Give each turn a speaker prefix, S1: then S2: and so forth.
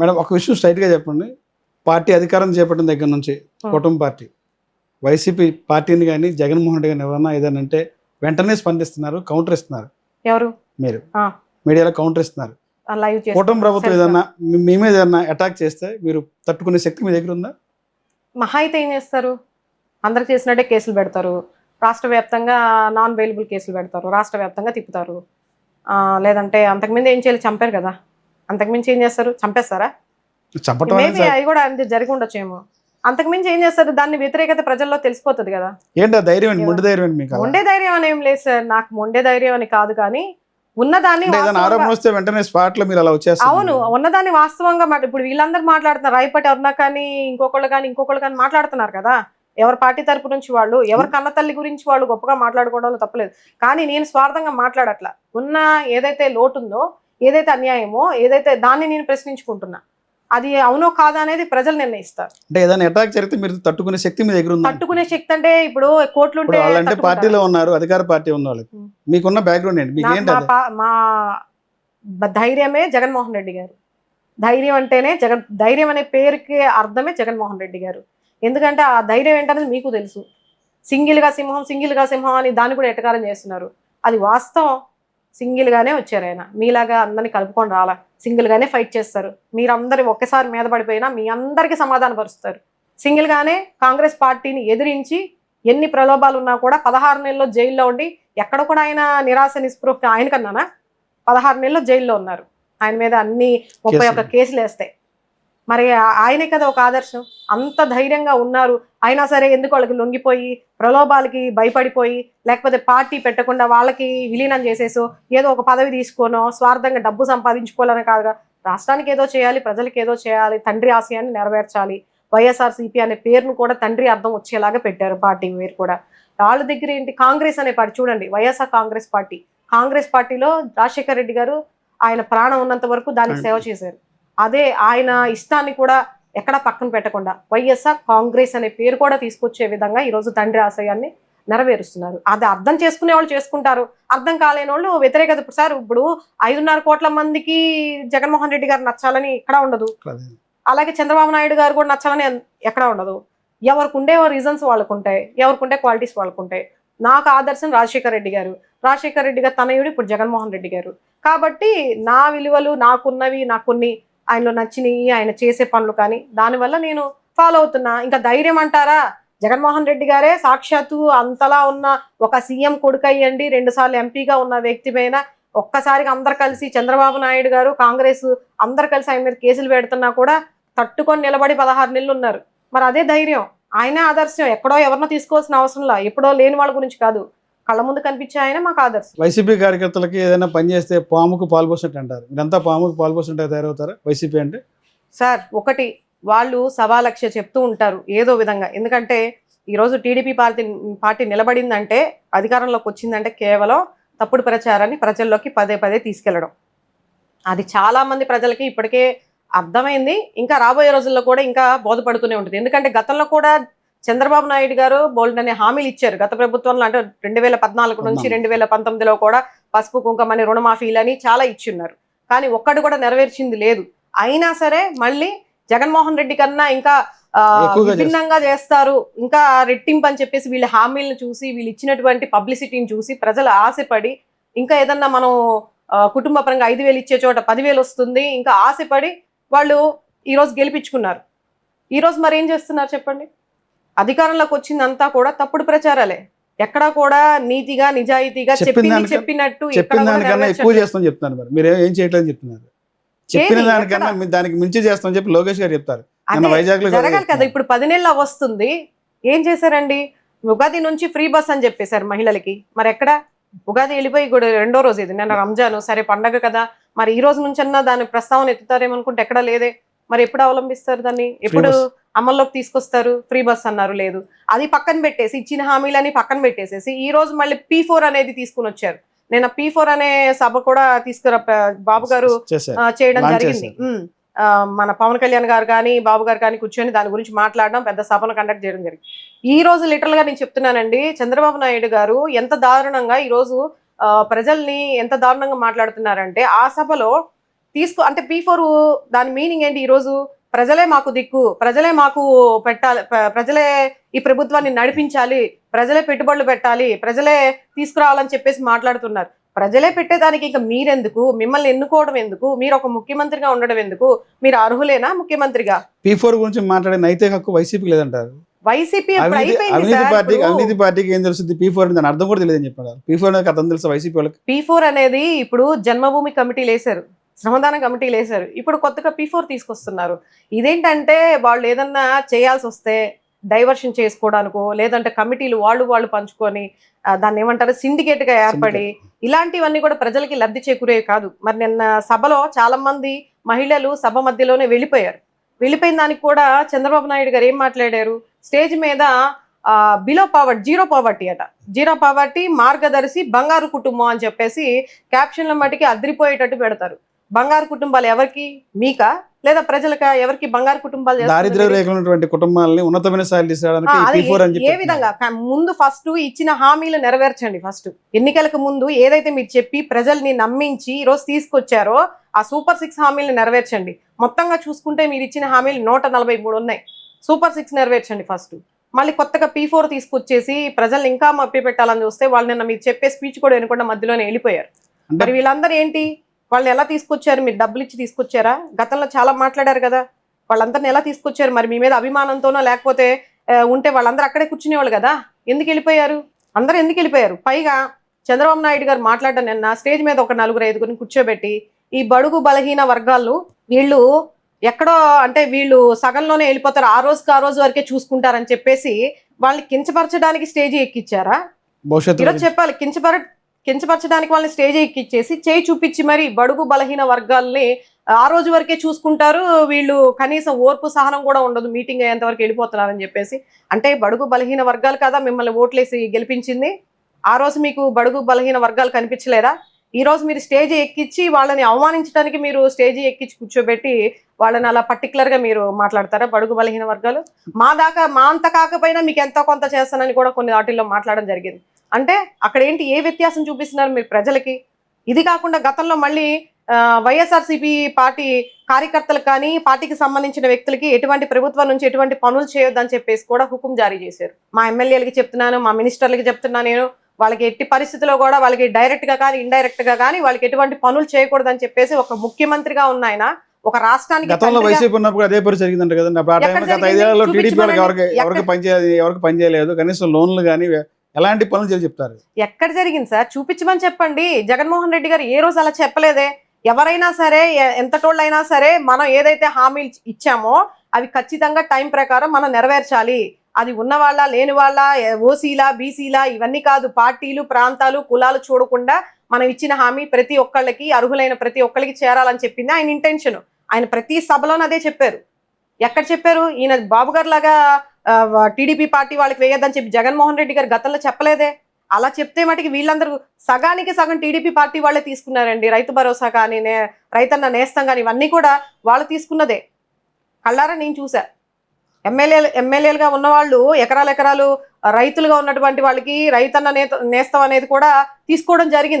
S1: Madam ఒక విషయం స్ట్రైట్గా చెప్పండి. పార్టీ అధికారం చేపట్టిన దగ్గర నుంచి కుటుంబ పార్టీ వైసీపీ పార్టీని కానీ జగన్మోహన్ రెడ్డి గారిని ఎవరన్నా ఏదైనా అంటే వెంటనే స్పందిస్తున్నారు కౌంటర్ ఇస్తున్నారు.
S2: ఎవరు?
S1: మీరు. మీడియాలో కౌంటర్ ఇస్తున్నారు.
S2: లైవ్
S1: కూటమి ప్రభుత్వం ఏదన్నా మీ- మీద ఏదన్నా అటాక్ చేస్తే మీరు తట్టుకునే శక్తి మీ దగ్గర ఉందా?
S2: మహా అయితే ఏం చేస్తారు? అందరికి చేసినట్టే కేసులు పెడతారు. రాష్ట్ర వ్యాప్తంగా నాన్ అవైలబుల్ కేసులు పెడతారు. రాష్ట్ర వ్యాప్తంగా తిప్పుతారు. లేదంటే అంతకుమించి ఏం చేయాలి చంపారు కదా. అంతకుమించి ఏం చేస్తారు? చంపేస్తారా?
S1: చంపటం
S2: మేబీ
S1: అనేది
S2: అది కూడా అంతే జరిగి ఉండొచ్చేమో. అంతకుమించి ఏం చేస్తారు? దాన్ని వ్యతిరేకత ప్రజల్లో తెలిసిపోతుంది కదా.
S1: ఏంటి ఆ ధైర్యం మొండి ధైర్యం ఏంటి మీకు అలా?
S2: మొండే ధైర్యం అని ఏం లేదు సార్. నాకు మొండే ధైర్యం అని కాదు కానీ ఉన్నదాన్ని
S1: అంటే ఏదైనా
S2: వాస్తవంగా-
S1: ఆరోపణ వస్తే వెంటనే స్పాట్లో మీరు అలా వచ్చేస్తారు.
S2: అవును ఉన్నదాన్ని వాస్తవంగా ఇప్పుడు వీళ్ళందరూ మాట్లాడుతున్నారు రాయపటి ఎవరన్నా కానీ ఇంకొకళ్ళు కానీ ఇంకొకళ్ళు కానీ మాట్లాడుతున్నారు కదా. ఎవరి పార్టీ తరపు నుంచి వాళ్ళు ఎవరి కన్న తల్లి గురించి వాళ్ళు గొప్పగా మాట్లాడుకోవడంలో తప్పలేదు కానీ నేను స్వార్థంగా మాట్లాడట్లా. ఉన్న ఏదైతే లోటు ఉందో ఏదైతే అన్యాయమో ఏదైతే దాన్ని నేను ప్రశ్నించుకుంటున్నా అది అవునో కాదా అనేది ప్రజలు నిర్ణయిస్తారు.
S1: అంటే ఏదైనా అటాక్ జరిగితే మీరు తట్టుకునే శక్తి మీ దగ్గర ఉందా?
S2: తట్టుకునే శక్తి అంటే ఇప్పుడు కోట్లు తట్టుకుంటారా?
S1: పార్టీలో ఉన్నారు అధికార పార్టీ ఉన్న వాళ్ళకి.
S2: ఉం.
S1: మీకున్న బ్యాక్గ్రౌండ్ ఏంటి?
S2: మా ధైర్యమే జగన్మోహన్ రెడ్డి గారు. ధైర్యం అంటేనే జగన్ ధైర్యం అనే పేరుకి అర్థమే జగన్మోహన్ రెడ్డి గారు. ఎందుకంటే ఆ ధైర్యం ఏంటనేది మీకు తెలుసు. సింగిల్గా సింహం సింగిల్గా సింహం అని దాన్ని కూడా ఎటకారం చేస్తున్నారు. అది వాస్తవం. సింగిల్ గానే వచ్చారు ఆయన. మీలాగా అందరిని కలుపుకొని రాలా? సింగిల్ గానే ఫైట్ చేస్తారు. మీరందరి ఒక్కసారి మీద పడిపోయినా మీ అందరికీ సమాధాన పరుస్తారు. సింగిల్ గానే కాంగ్రెస్ పార్టీని ఎదిరించి ఎన్ని ప్రలోభాలు ఉన్నా కూడా పదహారు నెలల్లో జైల్లో ఉండి ఎక్కడ కూడా ఆయన నిరాశ నిస్పృహ ఆయన కన్నానా పదహారు నెలలు జైల్లో ఉన్నారు. ఆయన మీద అన్ని ముప్పై ఒక్క కేసులు. వేస్తాయి మరి ఆయనే కదా ఒక ఆదర్శం. అంత ధైర్యంగా ఉన్నారు. అయినా సరే ఎందుకు వాళ్ళకి లొంగిపోయి ప్రలోభాలకి భయపడిపోయి లేకపోతే పార్టీ పెట్టకుండా వాళ్ళకి విలీనం చేసేసో ఏదో ఒక పదవి తీసుకోనో స్వార్థంగా డబ్బు సంపాదించుకోవాలని కాదుగా. రాష్ట్రానికి ఏదో చేయాలి ప్రజలకు ఏదో చేయాలి తండ్రి ఆశయాన్ని నెరవేర్చాలి. వైఎస్ఆర్సీపీ అనే పేరును కూడా తండ్రి అర్థం వచ్చేలాగా పెట్టారు పార్టీ పేరు కూడా. వాళ్ళ దగ్గర ఏంటి? కాంగ్రెస్ అనే పార్టీ. చూడండి వైఎస్ఆర్ కాంగ్రెస్ పార్టీ. కాంగ్రెస్ పార్టీలో రాజశేఖర రెడ్డి గారు ఆయన ప్రాణం ఉన్నంత వరకు దానికి సేవ చేశారు. అదే ఆయన ఇష్టాన్ని కూడా ఎక్కడా పక్కన పెట్టకుండా వైఎస్ఆర్ కాంగ్రెస్ అనే పేరు కూడా తీసుకొచ్చే విధంగా ఈరోజు తండ్రి ఆశయాన్ని నెరవేరుస్తున్నారు. అది అర్థం చేసుకునే వాళ్ళు చేసుకుంటారు. అర్థం కాలేని వాళ్ళు వ్యతిరేకత ఇప్పుడు సార్ ఇప్పుడు ఐదున్నర కోట్ల మందికి జగన్మోహన్ రెడ్డి గారు నచ్చాలని ఎక్కడా ఉండదు. అలాగే చంద్రబాబు నాయుడు గారు కూడా నచ్చాలని ఎక్కడా ఉండదు. ఎవరికి ఉండే రీజన్స్ వాళ్ళకు ఉంటాయి ఎవరికి ఉండే క్వాలిటీస్ వాళ్ళకు ఉంటాయి నాకు ఆదర్శం రాజశేఖర రెడ్డి గారు. రాజశేఖర రెడ్డి గారు తనయుడు ఇప్పుడు జగన్మోహన్ రెడ్డి గారు. కాబట్టి నా విలువలు నాకున్నవి నాకు కొన్ని ఆయనలో నచ్చినవి ఆయన చేసే పనులు కానీ. దానివల్ల నేను ఫాలో అవుతున్నా. ఇంకా ధైర్యం అంటారా? జగన్మోహన్ రెడ్డి గారే సాక్షాత్తు అంతలా ఉన్న ఒక సీఎం కొడుకయ్యండి. రెండుసార్లు ఎంపీగా ఉన్న వ్యక్తి పైన ఒక్కసారిగా అందరు కలిసి చంద్రబాబు నాయుడు గారు కాంగ్రెస్ అందరు కలిసి ఆయన మీద కేసులు పెడుతున్నా కూడా తట్టుకొని నిలబడి పదహారు నెలలు ఉన్నారు. మరి అదే ధైర్యం. ఆయనే ఆదర్శం. ఎక్కడో ఎవరినో తీసుకోవాల్సిన అవసరంలా ఎప్పుడో లేని వాళ్ళ గురించి కాదు. కళ్ళ ముందు కనిపించే ఆయన మాకు ఆదర్శం.
S1: వైసీపీ కార్యకర్తలకి ఏదైనా పని చేస్తే పాముకు పాల్పోసినట్టు అంటారు. మీరంతా పాముకు పాల్పోసినట్టు తయారవుతారా వైసీపీ అంటే?
S2: సార్ ఒకటి వాళ్ళు సవా లక్ష చెప్తూ ఉంటారు ఏదో విధంగా. ఎందుకంటే ఈరోజు టీడీపీ పార్టీ పార్టీ నిలబడిందంటే అధికారంలోకి వచ్చిందంటే కేవలం తప్పుడు ప్రచారాన్ని ప్రజల్లోకి పదే పదే తీసుకెళ్ళడం. అది చాలా మంది ప్రజలకి ఇప్పటికే అర్థమైంది. ఇంకా రాబోయే రోజుల్లో కూడా ఇంకా బోధపడుతూనే ఉంటుంది. ఎందుకంటే గతంలో కూడా చంద్రబాబు నాయుడు గారు బోల్డ్ అనే హామీలు ఇచ్చారు. గత ప్రభుత్వంలో అంటే రెండు వేల పద్నాలుగు నుంచి. రెండు వేల పంతొమ్మిదిలో కూడా పసుపు కుంకమని రుణమాఫీలని చాలా ఇచ్చున్నారు. కానీ ఒక్కటి కూడా నెరవేర్చింది లేదు. అయినా సరే మళ్ళీ జగన్మోహన్ రెడ్డి కన్నా ఇంకా విభిన్నంగా చేస్తారు. ఇంకా రెట్టింపు అని చెప్పేసి వీళ్ళ హామీలను చూసి వీళ్ళు ఇచ్చినటువంటి పబ్లిసిటీని చూసి ప్రజలు ఆశపడి ఇంకా ఏదన్నా మనం కుటుంబ పరంగా ఐదు వేలు ఇచ్చే చోట పదివేలు వస్తుంది ఇంకా ఆశపడి వాళ్ళు ఈ రోజు గెలిపించుకున్నారు. ఈ రోజు మరి ఏం చేస్తున్నారు చెప్పండి? అధికారంలోకి వచ్చిందంతా కూడా తప్పుడు ప్రచారాలే. ఎక్కడా కూడా నీతిగా నిజాయితీగా చెప్పింది చెప్పినట్టు
S1: చెప్పిన దానికన్నా ఎక్కువ. చేస్తామని చెప్తున్నారు మరి. మీరు ఏం చేయట్లేదని చెప్తున్నారు. చెప్పిన? దానికన్నా దానికి మించి చేస్తామని చెప్పి లోకేష్ గారు చెప్తారు. వైజాగ్లో
S2: జరగాలి కదా ఇప్పుడు పది నెలలు వస్తుంది. ఏం చేశారండి? ఉగాది నుంచి ఫ్రీ బస్ అని చెప్పేశారు మహిళలకి. మరి ఎక్కడ? ఉగాది వెళ్ళిపోయి కూడా రెండో రోజు ఇది. నిన్న రంజాన్ సరే పండగ కదా. మరి ఈ రోజు నుంచన్నా దాని ప్రస్తావన ఎత్తుతారేమనుకుంటే ఎక్కడా లేదే. మరి ఎప్పుడు అవలంబిస్తారు దాన్ని? ఎప్పుడు. అమల్లోకి తీసుకొస్తారు ఫ్రీ బస్ అన్నారు లేదు. అది పక్కన పెట్టేసి ఇచ్చిన హామీలని పక్కన పెట్టేసేసి ఈ రోజు మళ్ళీ పీ ఫోర్ అనేది తీసుకుని వచ్చారు. నేను పీ ఫోర్ అనే సభ కూడా తీసుకురా బాబు గారు చేయడం జరిగింది. మన పవన్ కళ్యాణ్ గారు కానీ బాబు గారు కానీ కూర్చొని దాని గురించి మాట్లాడడం పెద్ద సభను కండక్ట్ చేయడం జరిగింది. ఈ రోజు లిటరల్గా నేను చెప్తున్నానండి చంద్రబాబు నాయుడు గారు ఎంత దారుణంగా ఈ రోజు ప్రజల్ని ఎంత దారుణంగా మాట్లాడుతున్నారంటే ఆ సభలో తీసుకో అంటే పీ ఫోర్ దాని మీనింగ్ ఏంటి ఈరోజు ప్రజలే మాకు దిక్కు ప్రజలే మాకు పెట్టాలి ప్ర- ప్రజలే ఈ ప్రభుత్వాన్ని నడిపించాలి ప్రజలే పెట్టుబడులు పెట్టాలి ప్రజలే తీసుకురావాలని చెప్పేసి మాట్లాడుతున్నారు. ప్రజలే పెట్టేదానికి ఇంకా మీరెందుకు? మిమ్మల్ని ఎన్నుకోవడం ఎందుకు? మీరు ఒక ముఖ్యమంత్రిగా ఉండడం ఎందుకు? మీరు అర్హులేనా ముఖ్యమంత్రిగా?
S1: పీ ఫోర్ గురించి మాట్లాడే నైతిక హక్కు వైసీపీకి లేదంటారు.
S2: వైసీపీ ఇప్పుడు
S1: అవినీతి
S2: అయిపోయింది
S1: అవినీతి
S2: సార్
S1: పార్టీకి
S2: ఇప్పుడు.
S1: అవినీతి పార్టీకి ఏం తెలుస్తుంది? పీ ఫోర్ దాని అర్థం కూడా తెలియదని చెప్పారు పీ ఫోర్ అర్థం తెలుసు వైసీపీ వాళ్ళకి.
S2: పీ ఫోర్ అనేది ఇప్పుడు జన్మభూమి కమిటీలు వేశారు. శ్రమదాన కమిటీలు వేశారు ఇప్పుడు కొత్తగా పీ ఫోర్ తీసుకొస్తున్నారు. ఇదేంటంటే వాళ్ళు ఏదన్నా చేయాల్సి వస్తే డైవర్షన్ చేసుకోవడానికో లేదంటే కమిటీలు వాళ్ళు వాళ్ళు పంచుకొని దాన్ని ఏమంటారు syndicate గా ఏర్పడి ఇలాంటివన్నీ కూడా ప్రజలకి లబ్ధి చేకూరేవి కాదు. మరి నిన్న సభలో చాలా మంది మహిళలు సభ మధ్యలోనే వెళ్ళిపోయారు. వెళ్ళిపోయిన దానికి కూడా చంద్రబాబు నాయుడు గారు ఏం మాట్లాడారు? స్టేజ్ మీద బిలో పావర్టీ జీరో పావర్టీ అట. జీరో పావర్టీ మార్గదర్శి బంగారు కుటుంబం అని చెప్పేసి క్యాప్షన్ల మటుకి అదిరిపోయేటట్టు పెడతారు. బంగారు కుటుంబాలు ఎవరికి? మీకా? లేదా ప్రజలకా? ఎవరికి బంగారు కుటుంబాలు?
S1: దారిద్ర్య రేఖలు ఉన్నటువంటి కుటుంబాలని ఉన్నతమైన స్థాయిలు తీసుకురావడానికి
S2: ఏ విధంగా? ముందు ఫస్ట్ ఇచ్చిన హామీలు నెరవేర్చండి ఫస్ట్. ఎన్నికలకు ముందు ఏదైతే మీరు చెప్పి ప్రజల్ని నమ్మించి ఈ రోజు తీసుకొచ్చారో ఆ సూపర్ సిక్స్ హామీలు నెరవేర్చండి. మొత్తంగా చూసుకుంటే మీరు ఇచ్చిన హామీలు నూట నలభై మూడు ఉన్నాయి. సూపర్ సిక్స్ నెరవేర్చండి ఫస్ట్. మళ్ళీ కొత్తగా పీ ఫోర్ తీసుకొచ్చేసి ప్రజల్ని ఇంకా మప్పి పెట్టాలని చూస్తే వాళ్ళు నిన్న మీరు చెప్పే స్పీచ్ కూడా వినకుండా మధ్యలోనే వెళ్ళిపోయారు. మరి వీళ్ళందరూ ఏంటి? వాళ్ళని ఎలా తీసుకొచ్చారు? మీరు డబ్బులు ఇచ్చి తీసుకొచ్చారా? గతంలో చాలా మాట్లాడారు కదా. వాళ్ళందరిని ఎలా తీసుకొచ్చారు? మరి మీ మీద అభిమానంతోనో లేకపోతే ఉంటే వాళ్ళందరూ అక్కడే కూర్చునేవాళ్ళు కదా. ఎందుకు వెళ్ళిపోయారు? అందరూ ఎందుకు వెళ్ళిపోయారు? పైగా చంద్రబాబు నాయుడు గారు మాట్లాడడం నిన్న స్టేజ్ మీద ఒక నలుగురు ఐదుగురిని కూర్చోబెట్టి ఈ బడుగు బలహీన వర్గాలు వీళ్ళు ఎక్కడో అంటే వీళ్ళు సగంలోనే వెళ్ళిపోతారు. ఆ రోజుకి ఆ రోజు వరకే చూసుకుంటారని చెప్పేసి వాళ్ళని కించపరచడానికి స్టేజ్ ఎక్కిచ్చారా
S1: భవిష్యత్తు
S2: ఈరోజు చెప్పాలి కించపర కించపరచడానికి వాళ్ళని స్టేజ్ ఎక్కిచ్చేసి చేయి చూపించి మరి బడుగు బలహీన వర్గాల్ని ఆ రోజు వరకే చూసుకుంటారు. వీళ్ళు కనీసం ఓర్పు సహనం కూడా ఉండదు. మీటింగ్ అయ్యేంత వరకు వెళ్ళిపోతున్నారని చెప్పేసి. అంటే బడుగు బలహీన వర్గాలు కదా? మిమ్మల్ని ఓట్లేసి గెలిపించింది. ఆ రోజు మీకు బడుగు బలహీన వర్గాలు కనిపించలేదా? ఈ రోజు మీరు స్టేజ్ ఎక్కించి వాళ్ళని అవమానించడానికి మీరు స్టేజ్ ఎక్కించి కూర్చోబెట్టి వాళ్ళని అలా పర్టికులర్గా మీరు మాట్లాడతారా బడుగు బలహీన వర్గాలు? మా దాకా మా అంత కాకపోయినా మీకు ఎంతో కొంత చేస్తానని కూడా కొన్ని వాటిల్లో మాట్లాడడం జరిగింది. అంటే అక్కడ ఏంటి ఏ వ్యత్యాసం చూపిస్తున్నారు మీరు ప్రజలకి ఇది కాకుండా గతంలో మళ్ళీ వైఎస్ఆర్సీపీ పార్టీ కార్యకర్తలకు కానీ పార్టీకి సంబంధించిన వ్యక్తులకి ఎటువంటి ప్రభుత్వం నుంచి ఎటువంటి పనులు చేయొద్దని చెప్పేసి కూడా హుకుం జారీ చేశారు మా ఎమ్మెల్యేలకి చెప్తున్నాను మా మినిస్టర్లకి చెప్తున్నాను నేను వాళ్ళకి ఎట్టి పరిస్థితుల్లో కూడా వాళ్ళకి డైరెక్ట్గా కానీ ఇండైరెక్ట్గా కానీ వాళ్ళకి ఎటువంటి పనులు చేయకూడదని చెప్పేసి ఒక ముఖ్యమంత్రిగా ఉన్న ఆయన ఒక రాష్ట్రానికి
S1: గతంలో
S2: తండ్రిగా-
S1: వైసీపీ ఉన్నప్పుడు అదే పరిస్థితి జరిగిందంట కదండి అప్పుడు ఆ
S2: ఎక్కడ
S1: టైంలో గత
S2: జరిగింది?
S1: ఐదేళ్ళలో టీడీపీ వాళ్ళకి
S2: చూపించమనండి.
S1: ఎవరికి ఎవరికి
S2: ఎక్కడ-
S1: పనిచేయలేదు ఎవరికి పనిచేయలేదు కనీసం లోన్లు కానీ ఎలాంటి పనులు చేసి చెప్తారు?
S2: ఎక్కడ జరిగింది సార్? చూపించమని చెప్పండి. జగన్మోహన్ రెడ్డి గారు ఏ రోజు అలా చెప్పలేదే. ఎవరైనా సరే ఎంతటోళ్ళైనా ఎంత టోళ్ళైనా సరే మనం ఏదైతే హామీలు ఇచ్చామో అవి ఖచ్చితంగా టైం ప్రకారం మనం నెరవేర్చాలి. అది ఉన్న వాళ్ళ లేని వాళ్ళ ఓసీలా బీసీలా ఇవన్నీ కాదు. పార్టీలు ప్రాంతాలు కులాలు చూడకుండా మనం ఇచ్చిన హామీ ప్రతి ఒక్కళ్ళకి అర్హులైన ప్రతి ఒక్కళ్ళకి చేరాలని చెప్పింది ఆయన ఇంటెన్షన్. ఆయన ప్రతి సభలోనే అదే చెప్పారు. ఎక్కడ చెప్పారు? ఈయన బాబు గారు లాగా టీడీపీ పార్టీ వాళ్ళకి వేయొద్దని చెప్పి జగన్మోహన్ రెడ్డి గారు గతంలో చెప్పలేదే. అలా చెప్తే మటుకి వీళ్ళందరూ సగానికి సగం టీడీపీ పార్టీ వాళ్ళే తీసుకున్నారండి. రైతు భరోసా కానీ నే రైతన్న నేస్తం కానీ ఇవన్నీ కూడా వాళ్ళు తీసుకున్నదే. కళ్ళారా నేను చూసా. ఎమ్మెల్యేలు ఎమ్మెల్యేలుగా ఉన్నవాళ్ళు ఎకరాలు ఎకరాలు రైతులుగా ఉన్నటువంటి వాళ్ళకి రైతన్న నేత నేస్తం అనేది కూడా తీసుకోవడం జరిగింది.